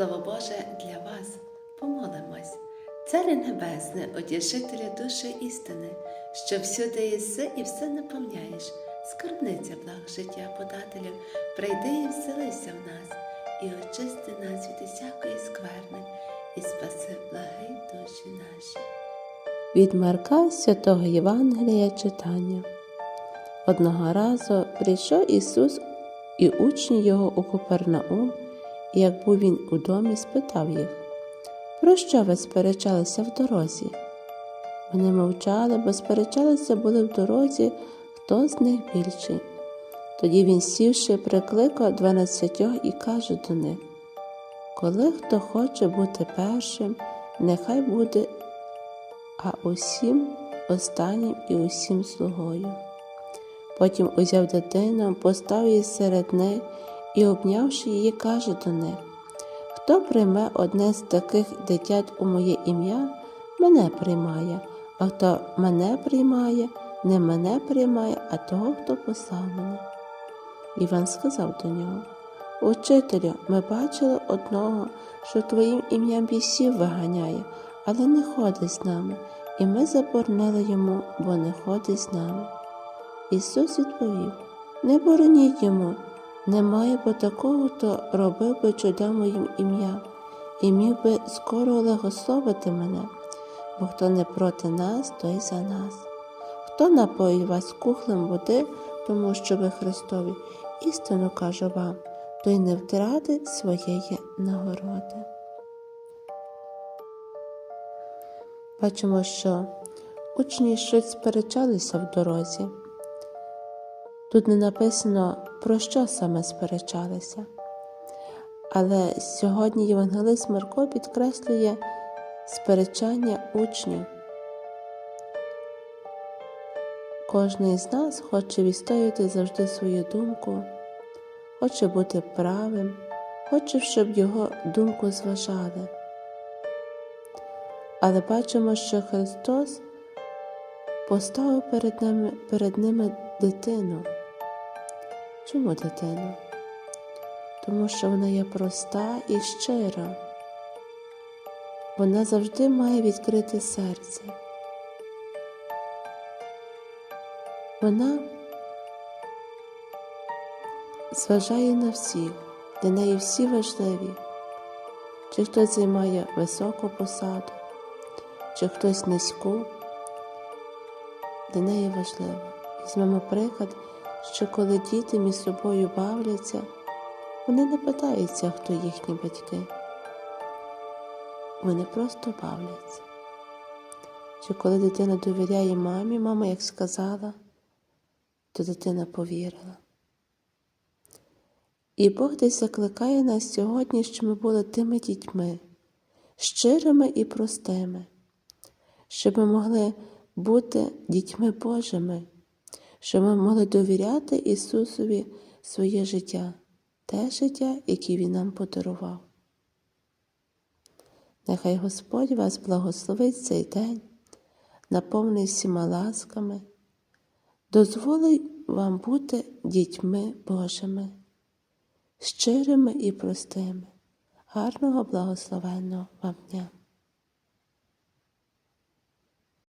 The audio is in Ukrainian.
Слово Боже для вас. Помолимось. Царе Небесне, утішителю душі істини, що всюди єси і все наповняєш, скарбниця благ життя подателю, прийди і вселися в нас, і очисти нас від усякої скверни, і спаси благи душі наші. Від Марка Святого Євангелія читання. Одного разу прийшов Ісус і учні його у Купернаум, і як був він у домі, спитав їх, про що ви сперечалися в дорозі? Вони мовчали, бо сперечалися були в дорозі, хто з них більший. Тоді він сівши, прикликав дванадцятьох і каже до них: Коли хто хоче бути першим, нехай буде, а усім останнім і усім слугою. Потім узяв дитину, поставив її серед них і, обнявши її, каже до них: Хто прийме одне з таких дитят у моє ім'я, мене приймає, а хто мене приймає, не мене приймає, а того, хто послав мене. Іван сказав до нього: Учителю, ми бачили одного, що твоїм ім'ям бісів виганяє, але не ходить з нами, і ми заборонили йому, бо не ходить з нами. Ісус відповів: Не бороніть йому, немає бо такого, хто робив би чуда моїм ім'ям, і міг би скоро легословити мене, бо хто не проти нас, той за нас. Хто напоїть вас кухлем води, тому що ви Христові, істину кажу вам, той не втратить своєї нагороди. Бачимо, що учні щось сперечалися в дорозі. Тут не написано, про що саме сперечалися. Але сьогодні Євангелист Марко підкреслює сперечання учнів. Кожний з нас хоче відстояти завжди свою думку, хоче бути правим, хоче, щоб його думку зважали. Але бачимо, що Христос поставив перед ними, перед ними дитину. Чому дитину? Тому що вона є проста і щира. Вона завжди має відкрите серце. Вона зважає на всіх, для неї всі важливі, чи хтось займає високу посаду, чи хтось низьку, для неї важливо. Візьмемо приклад, що коли діти між собою бавляться, вони не питаються, хто їхні батьки. Вони просто бавляться. Чи коли дитина довіряє мамі, мама як сказала, то дитина повірила. І Бог десь закликає нас сьогодні, щоб ми були тими дітьми, щирими і простими, щоб ми могли бути дітьми Божими, щоб ми могли довіряти Ісусові своє життя, те життя, яке Він нам подарував. Нехай Господь вас благословить цей день, наповнить всіма ласками, дозволить вам бути дітьми Божими, щирими і простими. Гарного благословенного вам дня!